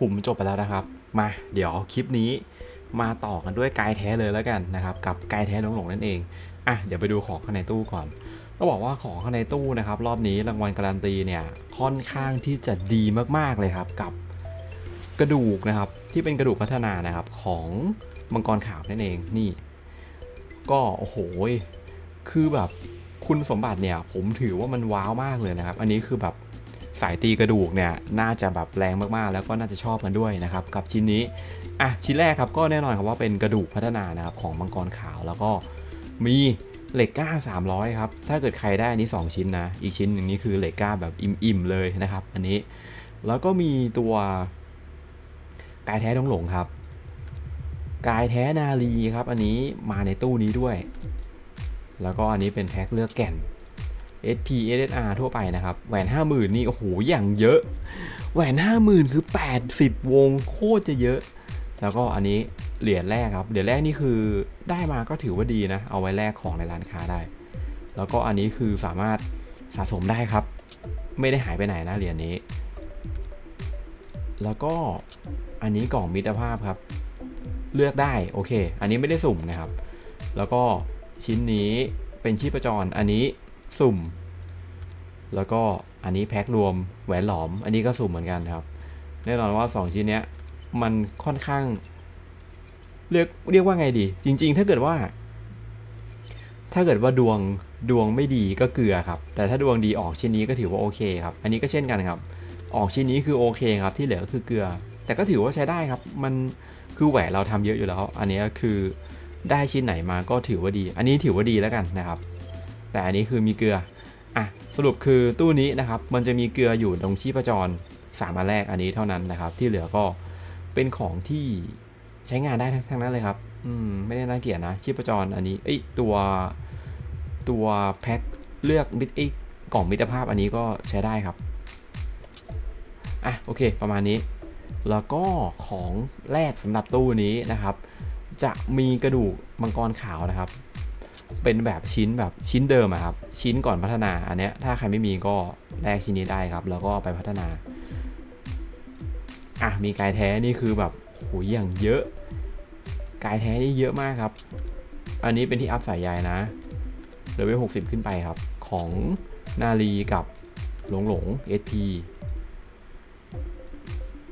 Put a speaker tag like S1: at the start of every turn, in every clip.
S1: ขุมจบไปแล้วนะครับ มาเดี๋ยวคลิปนี้มาต่อกันด้วยกายแท้เลยแล้วกันนะครับ กับกายแท้น้องหลงนั่นเองอะเดี๋ยวไปดูของข้างในตู้ก่อนต้องบอกว่าของข้างในตู้นะครับ รอบนี้รางวัลการันตีเนี่ยค่อนข้างที่จะดีมากๆเลยครับกับกระดูกนะครับที่เป็นกระดูกพัฒนานะครับของมังกรขาวนั่นเองนี่ ก็โอ้โหคือแบบคุณสมบัติเนี่ยผมถือว่ามันว้าวมากเลยนะครับ อันนี้คือแบบ สายตีกระดูกเนี่ยน่าจะแบบแรงมากๆ แล้วก็น่าจะชอบกันด้วยนะครับกับชิ้นนี้อะชิ้นแรกครับก็แน่นอนครับว่าเป็นกระดูกพัฒนานะครับของมังกรขาวแล้วก็มีเหล็กก้า 300 ครับ ถ้าเกิดใครได้อันนี้ 2 ชิ้นนะ อีกชิ้นหนึ่งนี่คือเหล็กก้าแบบอิ่มๆเลยนะครับ อันนี้ แล้วก็มีตัวกายแท้ดงหลงครับ กายแท้นาลีครับ อันนี้มาในตู้นี้ด้วย แล้วก็อันนี้เป็นแพ็คเลือกแก่น SP SSR ทั่วไปนะครับ แหวน 50,000 นี่ โอ้โห อย่างเยอะ แหวน 50,000 คือ 80 วงโคตรจะเยอะ แล้วก็อันนี้เหรียญแรกครับ เหรียญแรกนี่คือได้มาก็ถือว่าดีนะ เอาไว้แลกของในร้านค้าได้ แล้วก็อันนี้คือสามารถสะสมได้ครับ ไม่ได้หายไปไหนนะเหรียญนี้ แล้วก็อันนี้กล่องมิตรภาพครับ เลือกได้โอเค อันนี้ไม่ได้สุ่มนะครับ แล้วก็ชิ้นนี้เป็นชีพจร อันนี้ สุ่ม แล้วก็อันนี้แพ็ครวมแหวนหลอม อันนี้ก็สุ่มเหมือนกันครับ แน่นอนว่า 2 ชิ้นเนี้ยมันค่อนข้าง เรียกเรียกว่าไงดี จริง ๆ ถ้าเกิดว่า ถ้าเกิดว่าดวงดวงไม่ดีก็เกลือครับ แต่ถ้าดวงดีออกชิ้นนี้ก็ถือว่าโอเคครับ อันนี้ก็เช่นกันครับ ออกชิ้นนี้คือโอเคครับ ที่เหลือก็คือเกลือ แต่ก็ถือว่าใช้ได้ครับ มันคือแหวนเราทำเยอะอยู่แล้ว อันนี้คือได้ชิ้นไหนมาก็ถือว่าดี อันนี้ถือว่าดีแล้วกันนะครับ แต่อันนี้คือมีเกลืออะสรุปคือตู้นี้นะครับมันจะมีเกลืออยู่ตรงชีพจรสามอันแรกอันนี้เท่านั้นนะครับ ที่เหลือก็เป็นของที่ใช้งานได้ทั้งนั้นเลยครับ อืมไม่ได้น่าเกลียดนะชีพจรอันนี้เอ้ยตัวตัวแพ็คเลือกมิตรไอกล่องมิตรภาพอันนี้ก็ใช้ได้ครับอะโอเค ประมาณนี้ แล้วก็ของแรกสำหรับตู้นี้นะครับ จะมีกระดูกมังกรขาวนะครับ เป็นแบบชิ้นแบบชิ้นเดิมอะครับ ชิ้นก่อนพัฒนาอันเนี้ยถ้าใครไม่มีก็แลกชิ้นนี้ได้ครับ แล้วก็ไปพัฒนาอะมีกายแท้นี่คือแบบโหอย่างเยอะ กายแท้นี่เยอะมากครับ อันนี้เป็นที่อัพสายใยนะเลเวล60 ขึ้นไปครับ ของนาลีกับหลงหลง SP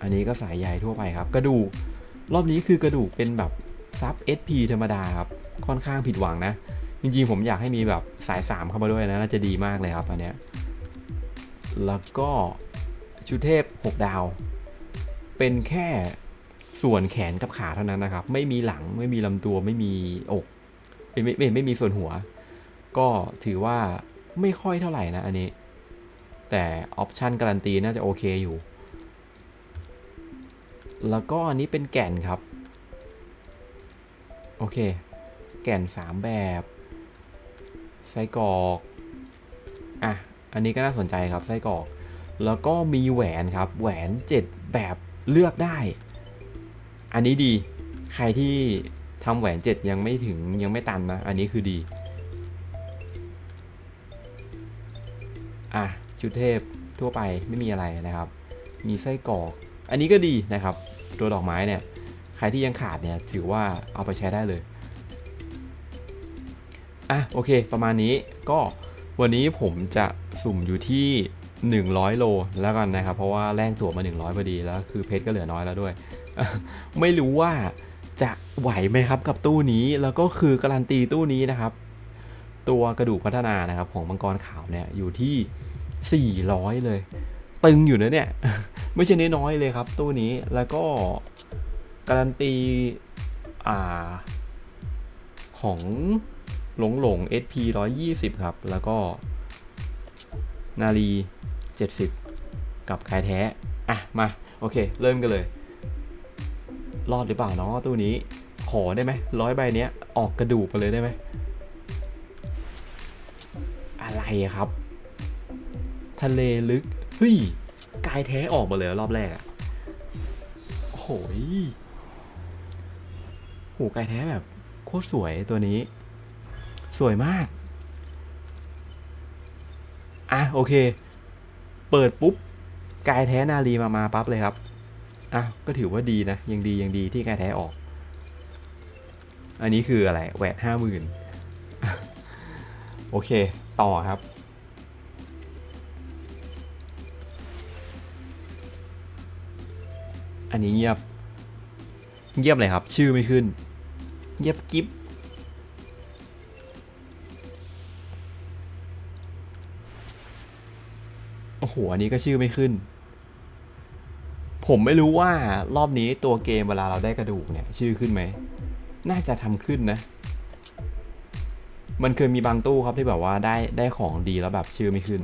S1: อันนี้ก็สายใยทั่วไปครับ กระดูกรอบนี้คือกระดูกเป็นแบบซับ SP ธรรมดาครับ ค่อนข้างผิดหวังนะ จริงๆผมอยากให้มีแบบสาย 3 เข้ามาด้วยนะน่าจะดีมากเลยครับอันเนี้ยแล้วก็ชุดเทพ 6 ดาว เป็นแค่ส่วนแขนกับขาเท่านั้นนะครับ ไม่มีหลังไม่มีลำตัวไม่มีอกไม่ไม่ไม่ไม่มีส่วนหัว ก็ถือว่าไม่ค่อยเท่าไหร่นะอันนี้ แต่ออปชันการันตีน่าจะโอเคอยู่ แล้วก็อันนี้เป็นแก่นครับ โอเค แก่น 3 แบบ ไส้กรอก อะ อันนี้ก็น่าสนใจครับไส้กรอก แล้วก็มีแหวนครับ แหวน 7 แบบเลือกได้ อันนี้ดี ใครที่ทำแหวน 7 ยังไม่ถึงยังไม่ตันนะ อันนี้คือดี อะ ชุดเทพทั่วไปไม่มีอะไรนะครับ มีไส้กรอก อันนี้ก็ดีนะครับ ตัวดอกไม้เนี่ย ใครที่ยังขาดเนี่ยถือว่าเอาไปใช้ได้เลย อะโอเค ประมาณนี้ก็วันนี้ผมจะสุ่มอยู่ที่ 100 โลแล้วกันนะครับ เพราะว่าแลกตั๋วมา 100พอดีแล้วคือเพชรก็เหลือน้อยแล้วด้วย ไม่รู้ว่าจะไหวไหมครับกับตู้นี้แล้วก็คือการันตีตู้นี้นะครับ ตัวกระดูกพัฒนานะครับของมังกรขาวเนี่ยอยู่ที่ 400 เลย ตึงอยู่นะเนี่ย ไม่ใช่น้อยๆเลยครับตู้นี้แล้วก็การันตีอ่าของ หลงหลง SP 120 ครับ แล้วก็ นาลี 70 กับกายแท้ อะ มา โอเค เริ่มกันเลย รอดหรือเปล่าเนาะตู้นี้ ขอได้ไหมร้อยใบเนี้ย ออกกระดูกไปเลยได้ไหม อะไรอะครับ ทะเลลึก เฮ้ย กายแท้ออกมาเลยรอบแรกอะโหยโหกายแท้แบบโคตรสวยตัวนี้ สวยมาก อะโอเค เปิดปุ๊บ กายแท้นาลีมามาปั๊บเลยครับออะก็ถือว่าดีนะ ยังดียังดีที่กายแท้ออก อันนี้คืออะไร แหวนห้าหมื่นโอเค ต่อครับอันนี้เงียบ เงียบเลยครับ ชื่อไม่ขึ้น เงียบกิ๊บ อ้โห อันนี้ก็ชื่อไม่ขึ้น ผมไม่รู้ว่ารอบนี้ตัวเกมเวลาเราได้กระดูกเนี่ย ชื่อขึ้นไหม น่าจะทำขึ้นนะ มันเคยมีบางตู้ครับที่แบบว่าได้ได้ของดีแล้วแบบชื่อไม่ขึ้น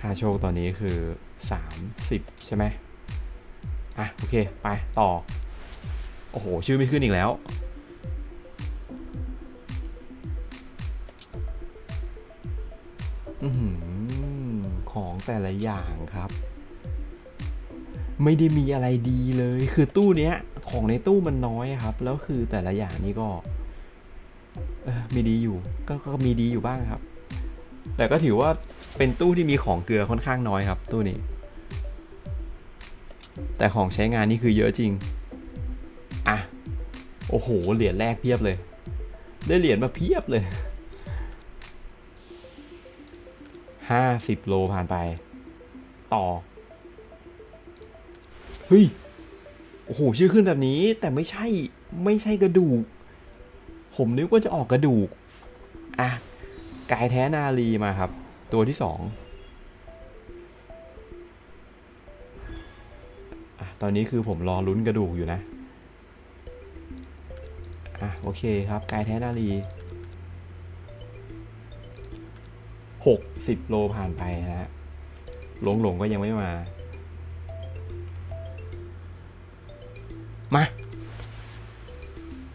S1: ค่าโชคตอนนี้คือ 30 ใช่ไหมอะ โอเค ไปต่อ โอ้โห ชื่อไม่ขึ้นอีกแล้ว แต่ละอย่างครับ ไม่ได้มีอะไรดีเลย คือตู้เนี้ย ของในตู้มันน้อยครับ แล้วคือแต่ละอย่างนี่ก็มีดีอยู่ก็ก็มีดีอยู่บ้างครับ แต่ก็ถือว่าเป็นตู้ที่มีของเกลือค่อนข้างน้อยครับ ตู้นี้ แต่ของใช้งานนี่คือเยอะจริง อะ โอ้โห เหรียญแรกเพียบเลย ได้เหรียญมาเพียบเลย ห้าสิบโลผ่านไป ต่อ เฮ้ย โอ้โห ชื่อขึ้นแบบนี้ แต่ไม่ใช่ ไม่ใช่กระดูก ผมนึกว่าจะออกกระดูก อะ กายแท้นาลีมาครับ ตัวที่สองอะ ตอนนี้คือผมรอลุ้นกระดูกอยู่นะ อะ โอเคครับ กายแท้นาลี หกสิบโลผ่านไปนะฮะหลงหลงก็ยังไม่มา มา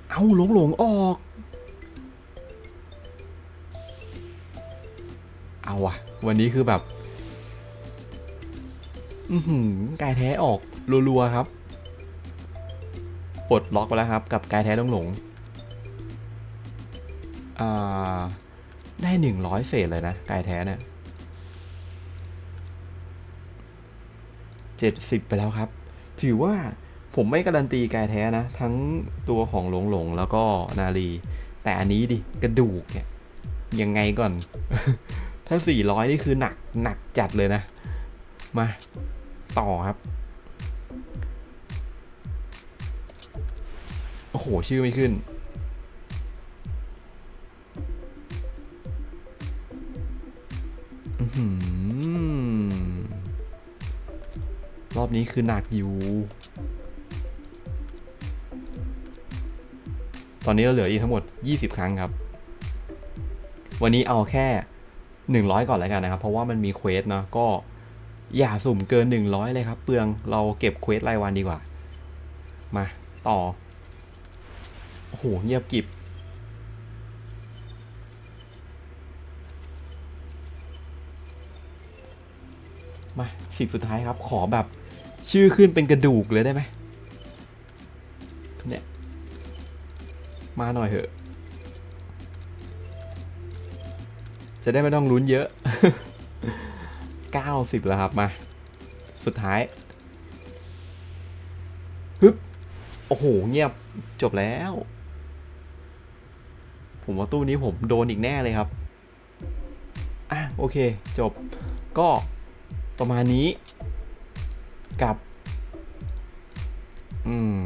S1: เอาหลงหลงออก เอาอะวันนี้คือแบบ อือหือกายแท้ออกรัวๆครับปลดล็อกไปแล้วครับ กับกายแท้หลงหลงอ่า ได้หนึ่งร้อยเศษเลยนะกายแท้เนี่ยเจ็ดสิบไปแล้วครับ ถือว่าผมไม่การันตีกายแท้นะ ทั้งตัวของหลงหลงแล้วก็นาลี แต่อันนี้ดิกระดูกเนี่ยยังไงก่อน ถ้า 400 นี่คือหนักหนักจัดเลยนะ มาต่อครับ โอ้โห ชื่อไม่ขึ้น รอบนี้คือหนักอยู่ ตอนนี้เราเหลืออีกทั้งหมด 20 ครั้งครับ วันนี้เอาแค่ 100 ก่อนแล้วกันนะครับ เพราะว่ามันมีเควสเนาะก็อย่าสุ่มเกิน 100 เลยครับ เปลืองเราเก็บเควสรายวันดีกว่า มา ต่อ โอ้โห เงียบกิบ มา สิบสุดท้ายครับ ขอแบบชื่อขึ้นเป็นกระดูกเลยได้ไหมเนี่ย มาหน่อยเถอะ จะได้ไม่ต้องลุ้นเยอะ 90 แล้วครับมา สุดท้ายฮึบโอ้โห เงียบจบแล้ว ผมว่าตู้นี้ผมโดนอีกแน่เลยครับ อะ โอเค จบก็ ประมาณนี้กับ อืม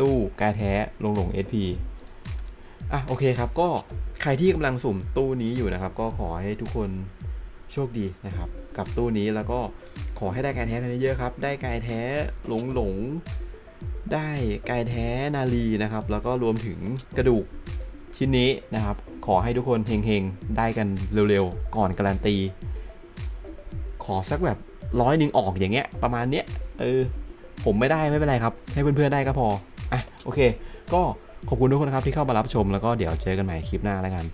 S1: ตู้กายแท้ลงหลง SP อะ โอเคครับ ก็ใครที่กำลังสุ่มตู้นี้อยู่นะครับ ก็ขอให้ทุกคนโชคดีนะครับ กับตู้นี้แล้วก็ขอให้ได้กายแท้กันเยอะๆครับ ได้กายแท้หลงหลง ได้กายแท้นาลีนะครับ แล้วก็รวมถึงกระดูกชิ้นนี้นะครับ ขอให้ทุกคนเฮงๆ ได้กันเร็วๆ ก่อนการันตี ขอสักแบบร้อยหนึ่งออกอย่างเงี้ยประมาณเนี้ยเออผมไม่ได้ไม่เป็นไรครับ ให้เพื่อนๆได้ก็พออะโอเค ก็ขอบคุณทุกคนนะครับที่เข้ามารับชมแล้วก็เดี๋ยวเจอกันใหม่คลิปหน้าแล้วกัน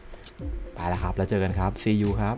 S1: ไปแล้วครับ แล้วเจอกันครับ see you ครับ